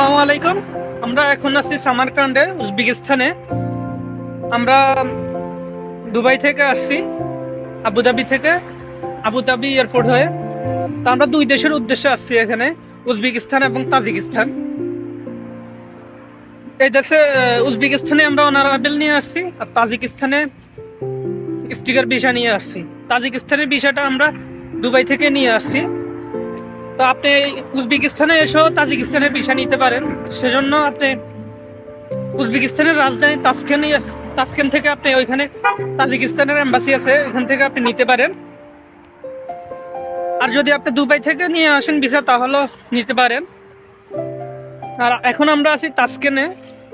আলাইকুম। আমরা এখন আছি সামারকান্ডে উজবেকিস্তানে। আমরা দুবাই থেকে আসছি আবুধাবি থেকে আবুধাবি এয়ারপোর্ট হয়ে। তো আমরা দুই দেশের উদ্দেশ্যে আসছি এখানে, উজবেকিস্তান এবং তাজিকিস্তান। এই দেশে উজবেকিস্তানে আমরা অনারাবেল নিয়ে আসছি, আর তাজিকিস্তানে স্টিকার ভিসা নিয়ে আসছি। তাজিকিস্তানের ভিসাটা আমরা দুবাই থেকে নিয়ে আসছি। তো আপনি উজবেকিস্তানে এসেও তাজিকিস্তানের ভিসা নিতে পারেন। সেজন্য আপনি উজবেকিস্তানের রাজধানী তাসকেন তাসকেন থেকে আপনি ওইখানে তাজিকিস্তানের এম্বাসি আছে ওইখান থেকে আপনি নিতে পারেন। আর যদি আপনি দুবাই থেকে নিয়ে আসেন ভিসা তাহলেও নিতে পারেন। আর এখন আমরা আছি তাসকেনে,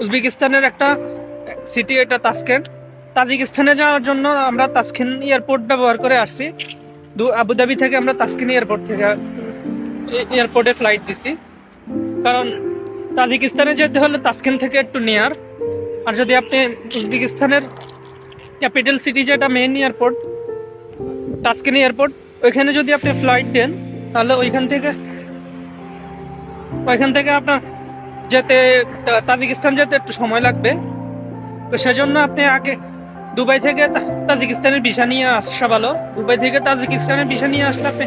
উজবেকিস্তানের একটা সিটি, এটা তাসকেন। তাজিকিস্তানে যাওয়ার জন্য আমরা তাসকেন এয়ারপোর্ট ব্যবহার করে আসছি। আবুধাবি থেকে আমরা তাসকিন এয়ারপোর্ট থেকে এয়ারপোর্টে ফ্লাইট দিছি। কারণ তাজিকিস্তানে যেতে হলে তাসকিন থেকে একটু নিয়ার আর যদি আপনি উজবেকিস্তানের ক্যাপিটাল সিটি যেটা মেন এয়ারপোর্ট তাসকিন এয়ারপোর্ট ওইখানে যদি আপনি ফ্লাইট দেন, তাহলে ওইখান থেকে ওইখান থেকে আপনার যেতে তাজিকিস্তান যেতে একটু সময় লাগবে। তো সেজন্য আপনি আগে দুবাই থেকে তাজিকিস্তানের ভিসা নিয়ে আসা ভালো। দুবাই থেকে তাজিকিস্তানের ভিসা নিয়ে আসলে আপনি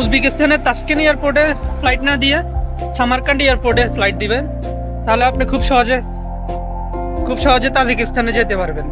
উজবেকিস্তানের তাস্কেন এয়ারপোর্টে ফ্লাইট না দিয়ে সামারকান্ড এয়ারপোর্টে ফ্লাইট দিবেন তাহলে আপনি খুব সহজে খুব সহজে তাজিকিস্তানে যেতে পারবেন।